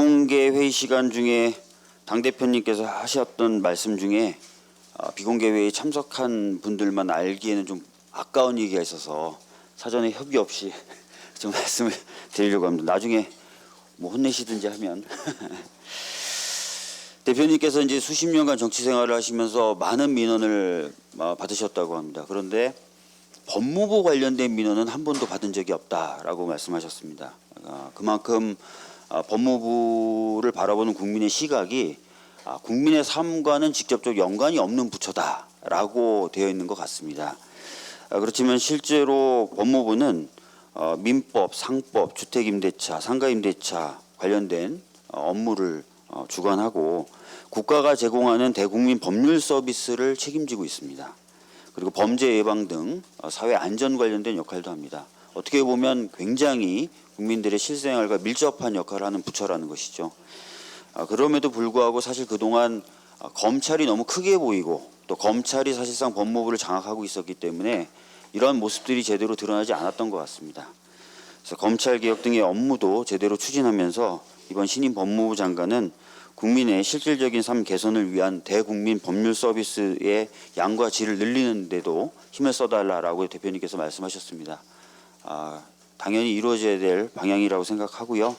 비공개 회의 시간 중에 당 대표님께서 하셨던 말씀 중에 어, 비공개 회의에 참석한 분들만 알기에는 좀 아까운 얘기가 있어서 사전에 협의 없이 좀 말씀을 드리려고 합니다. 나중에 뭐 혼내시든지 하면 대표님께서 이제 수십 년간 정치 생활을 하시면서 많은 민원을 어, 받으셨다고 합니다. 그런데 법무부 관련된 민원은 한 번도 받은 적이 없다라고 말씀하셨습니다. 아, 그만큼 아, 법무부를 바라보는 국민의 시각이 아, 국민의 삶과는 직접적 연관이 없는 부처다라고 되어 있는 것 같습니다. 아, 그렇지만 실제로 법무부는 어, 민법, 상법, 주택임대차, 상가임대차 관련된 어, 업무를 어, 주관하고 국가가 제공하는 대국민 법률 서비스를 책임지고 있습니다. 그리고 범죄 예방 등 어, 사회 안전 관련된 역할도 합니다. 어떻게 보면 굉장히 국민들의 실생활과 밀접한 역할을 하는 부처라는 것이죠. 아, 그럼에도 불구하고 사실 그동안 아, 검찰이 너무 크게 보이고 또 검찰이 사실상 법무부를 장악하고 있었기 때문에 이러한 모습들이 제대로 드러나지 않았던 것 같습니다. 그래서 검찰 개혁 등의 업무도 제대로 추진하면서 이번 신임 법무부 장관은 국민의 실질적인 삶 개선을 위한 대국민 법률 서비스의 양과 질을 늘리는 데도 힘을 써달라라고 대표님께서 말씀하셨습니다. 아, 당연히 이루어져야 될 방향이라고 생각하고요.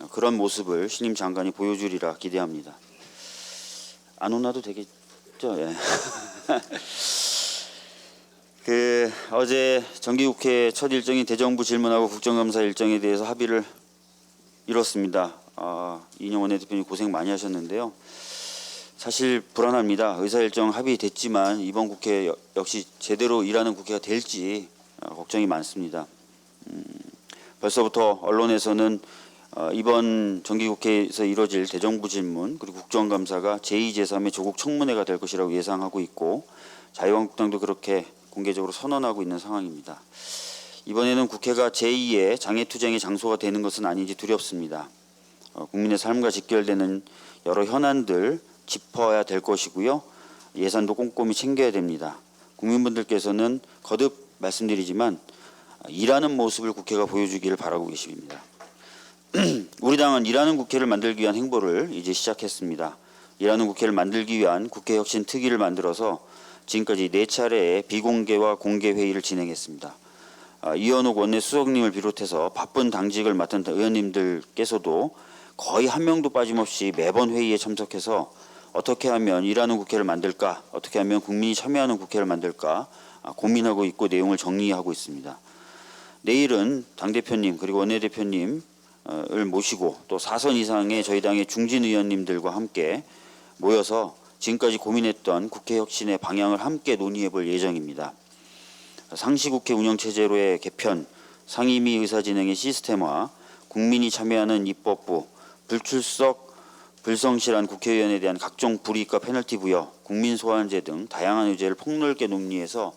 어, 그런 모습을 신임 장관이 보여주리라 기대합니다. 안 혼나도 되겠죠? 예. 그 어제 정기국회 첫 일정인 대정부 질문하고 국정감사 일정에 대해서 합의를 이뤘습니다. 아, 이영원 대표님 고생 많이 하셨는데요. 사실 불안합니다. 의사 일정 합의됐지만 이번 국회 여- 역시 제대로 일하는 국회가 될지 어, 걱정이 많습니다. 음, 벌써부터 언론에서는 어, 이번 정기국회에서 이뤄질 대정부 질문 그리고 국정감사가 제2, 제3의 조국 청문회가 될 것이라고 예상하고 있고 자유한국당도 그렇게 공개적으로 선언하고 있는 상황입니다. 이번에는 국회가 제2의 장애투쟁의 장소가 되는 것은 아닌지 두렵습니다. 어, 국민의 삶과 직결되는 여러 현안들 짚어야 될 것이고요. 예산도 꼼꼼히 챙겨야 됩니다. 국민분들께서는 거듭 말씀드리지만 아, 일하는 모습을 국회가 보여주기를 바라고 계십니다. 우리 당은 일하는 국회를 만들기 위한 행보를 이제 시작했습니다. 일하는 국회를 만들기 위한 국회 혁신 특위를 만들어서 지금까지 네 차례의 비공개와 공개 회의를 진행했습니다. 아, 이현욱 원내 수석님을 비롯해서 바쁜 당직을 맡은 의원님들께서도 거의 한 명도 빠짐없이 매번 회의에 참석해서 어떻게 하면 일하는 국회를 만들까, 어떻게 하면 국민이 참여하는 국회를 만들까 아, 고민하고 있고 내용을 정리하고 있습니다. 내일은 당 대표님 그리고 원내 대표님을 모시고 또 사선 이상의 저희 당의 중진 의원님들과 함께 모여서 지금까지 고민했던 국회 혁신의 방향을 함께 논의해 볼 예정입니다. 상시국회 운영 체제로의 개편, 상임위 의사진행의 시스템화, 국민이 참여하는 입법부, 불출석, 불성실한 국회의원에 대한 각종 불이익과 페널티 부여, 국민 소환제 등 다양한 의제를 폭넓게 논의해서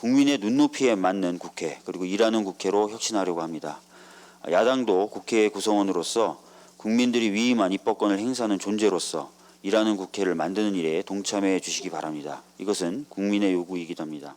국민의 눈높이에 맞는 국회 그리고 일하는 국회로 혁신하려고 합니다. 야당도 국회의 구성원으로서 국민들이 위임한 입법권을 행사하는 존재로서 일하는 국회를 만드는 일에 동참해 주시기 바랍니다. 이것은 국민의 요구이기도 합니다.